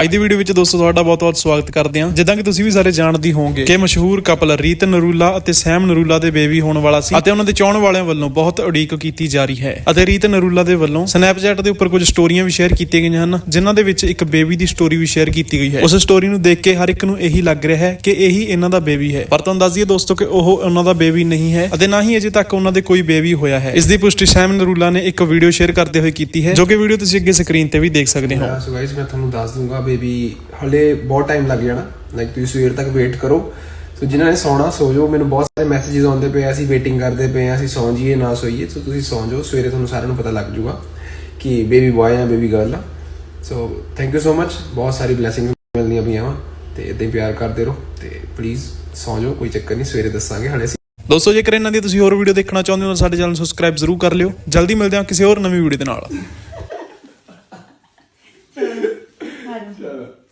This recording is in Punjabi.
ਅੱਜ ਦੀ ਵੀਡੀਓ ਵਿੱਚ ਦੋਸਤੋ ਤੁਹਾਡਾ ਬਹੁਤ-ਬਹੁਤ ਸਵਾਗਤ ਕਰਦੇ ਹਾਂ। ਜਿੱਦਾਂ ਕਿ ਤੁਸੀਂ ਵੀ ਸਾਰੇ ਜਾਣਦੇ ਹੋਵੋਗੇ ਕਿ ਮਸ਼ਹੂਰ ਕਪਲ ਰੀਤ ਨਰੂਲਾ ਅਤੇ ਸੈਮ ਨਰੂਲਾ ਦੇ ਬੇਬੀ ਹੋਣ ਵਾਲਾ ਸੀ ਅਤੇ ਉਹਨਾਂ ਦੇ ਚਾਹਣ ਵਾਲਿਆਂ ਵੱਲੋਂ ਬਹੁਤ ਉਡੀਕ ਕੀਤੀ ਜਾ ਰਹੀ ਹੈ। ਅਤੇ ਰੀਤ ਨਰੂਲਾ ਦੇ ਵੱਲੋਂ ਸਨੈਪਚੈਟ ਦੇ ਉੱਪਰ ਕੁਝ ਸਟੋਰੀਆਂ ਵੀ ਸ਼ੇਅਰ ਕੀਤੀਆਂ ਗਈਆਂ ਹਨ, ਜਿਨ੍ਹਾਂ ਦੇ ਵਿੱਚ ਇੱਕ ਬੇਬੀ ਦੀ ਸਟੋਰੀ ਵੀ ਸ਼ੇਅਰ ਕੀਤੀ ਗਈ ਹੈ। ਉਸ ਸਟੋਰੀ ਨੂੰ ਦੇਖ ਕੇ ਹਰ ਇੱਕ ਨੂੰ ਇਹੀ ਲੱਗ ਰਿਹਾ ਹੈ ਕਿ ਇਹੀ ਇਹਨਾਂ ਦਾ ਬੇਬੀ ਹੈ। ਪਰ ਤੁਹਾਨੂੰ ਦੱਸ ਦਈਏ ਦੋਸਤੋ ਕਿ ਉਹ ਉਹਨਾਂ ਦਾ ਬੇਬੀ ਨਹੀਂ ਹੈ ਅਤੇ ਨਾ ਹੀ ਅਜੇ ਤੱਕ ਉਹਨਾਂ ਦੇ ਕੋਈ ਬੇਬੀ ਹੋਇਆ ਹੈ। ਇਸ ਦੀ ਪੁਸ਼ਟੀ ਸੈਮ ਨਰੂਲਾ ਨੇ ਇੱਕ ਵੀਡੀਓ ਸ਼ੇਅਰ ਕਰਦੇ ਹੋਏ ਕੀਤੀ ਹੈ, ਜੋ ਕਿ ਵੀਡੀਓ ਤੁਸੀਂ ਅੱਗੇ ਸਕਰੀਨ ਤੇ ਵੀ ਦੇਖ ਸਕਦੇ ਹੋ। ਸੋ ਗਾਇਸ ਮੈਂ ਤੁਹਾਨੂੰ ਦੱਸ ਦੂੰਗਾ ਬੇਬੀ ਹਲੇ ਬਹੁਤ ਟਾਈਮ ਲੱਗ ਜਾਣਾ। ਲਾਈਕ ਤੁਸੀਂ ਸਵੇਰ ਤੱਕ ਵੇਟ ਕਰੋ। ਸੋ ਜਿਨ੍ਹਾਂ ਨੇ ਸੌਣਾ, ਸੋ ਜਾਓ। ਮੈਨੂੰ ਬਹੁਤ ਸਾਰੇ ਮੈਸੇजेस ਆਉਂਦੇ ਪਏ ਅਸੀਂ ਵੇਟਿੰਗ ਕਰਦੇ ਪਏ ਅਸੀਂ ਸੌਂ ਜੀਏ ਨਾ ਸੋਈਏ। ਸੋ ਤੁਸੀਂ ਸੌਂ ਜਾਓ। ਸਵੇਰੇ ਤੁਹਾਨੂੰ ਸਾਰਿਆਂ ਨੂੰ ਪਤਾ ਲੱਗ ਜੂਗਾ ਕਿ ਬੇਬੀ ਬॉय ਆ ਬੇਬੀ ਗਰਲ ਆ। So thank you so much ਬਹੁਤ ਸਾਰੀ ਬਲੇਸਿੰਗਸ ਮਿਲਦੀਆਂ ਪਈਆਂ ਵਾ। ਤੇ ਇਦਾਂ ਹੀ ਪਿਆਰ ਕਰਦੇ ਰਹੋ। ਤੇ ਪਲੀਜ਼ ਸੌਂ ਜਾਓ। ਕੋਈ ਚੱਕਰ ਨਹੀਂ, ਸਵੇਰੇ ਦੱਸਾਂਗੇ। ਹਲੇ ਦੋਸਤੋ, ਜੇਕਰ ਇਹਨਾਂ ਦੀ ਤੁਸੀਂ ਹੋਰ ਵੀਡੀਓ ਦੇਖਣਾ ਚਾਹੁੰਦੇ ਹੋ ਤਾਂ ਸਾਡੇ ਚੈਨਲ ਨੂੰ ਸਬਸਕ੍ਰਾਈਬ ਜ਼ਰੂਰ ਕਰ ਲਿਓ। ਜਲਦੀ ਮਿਲਦੇ ਹਾਂ ਕਿਸੇ ਹੋਰ ਨਵੀਂ ਵੀਡੀਓ ਦੇ ਨਾਲ। Tchau.